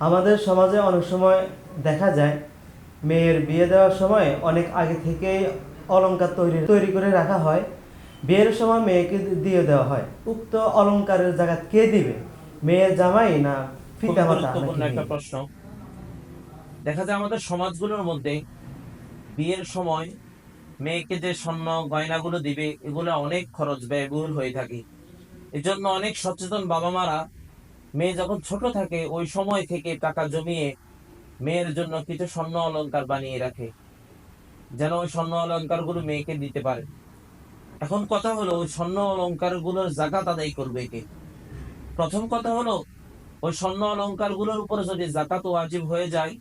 আমাদের সমাজে অনেক সময় দেখা যায় মেয়ের বিয়ে দেওয়ার সময় অনেক আগে থেকেই অলংকার তৈরি তৈরি করে রাখা হয়। বিয়ের সময় মেয়েকে দিয়ে দেওয়া হয়। উক্ত অলংকারের জায়গা কে দিবে? মেয়ের জামাই না খুব পিতা মাতা একটা প্রশ্ন। দেখা যায় আমাদের সমাজগুলোর মধ্যে বিয়ের সময় মেয়েকে যে স্বর্ণ গয়নাগুলো দিবে এগুলো অনেক খরচ ব্যয়বহুল হয়ে থাকে। এজন্য অনেক সচেতন বাবা মারা মেয়ে যখন ছোট থাকে, ওই সময় থেকে টাকা জমিয়ে মেয়ের জন্য কিছু স্বর্ণ অলংকার বানিয়ে রাখে, যেন ওই স্বর্ণ অলংকারগুলো মেয়েকে দিতে পারে। এখন কথা হলো, ওই স্বর্ণ অলংকারগুলোর জাকাত আদায় করবে কে? প্রথম কথা হলো, ওই স্বর্ণ অলংকারগুলোর উপরে যদি জাকাত ওয়াজিব হয়ে যায়,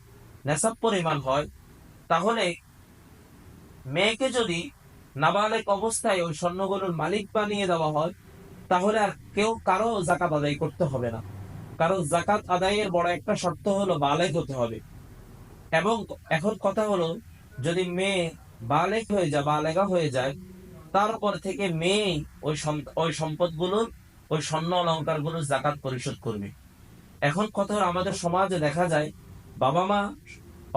নেশাব পরিমাণ হয়, তাহলে মেয়েকে যদি নাবালেক অবস্থায় ওই স্বর্ণগুলোর মালিক বানিয়ে দেওয়া হয়, তাহলে আর কেউ কারও জাকাত আদায় করতে হবে না। কারণ জাকাত আদায়ের বড় একটা শর্ত হলো বালেক হতে হবে। এবং এখন কথা হলো, যদি মেয়ে বালেক হয়ে যায়, বালেগা হয়ে যায় তারপর থেকে মেয়ে ওই ওই সম্পদগুলোর ওই স্বর্ণ অলংকারগুলোর জাকাত পরিশোধ করবে। এখন কথা আমাদের সমাজে দেখা যায়, বাবা মা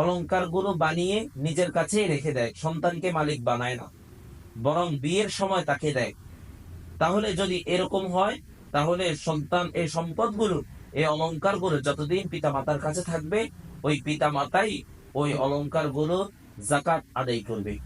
অলংকারগুলো বানিয়ে নিজের কাছেই রেখে দেয়, সন্তানকে মালিক বানায় না, বরং বিয়ের সময় তাকে দেয়। তাহলে যদি এরকম হয়, তাহলে সন্তান এই সম্পদগুলো এই অলঙ্কারগুলো যতদিন পিতা মাতার কাছে থাকবে, ওই পিতা মাতাই ওই অলঙ্কারগুলো জাকাত আদায় করবে।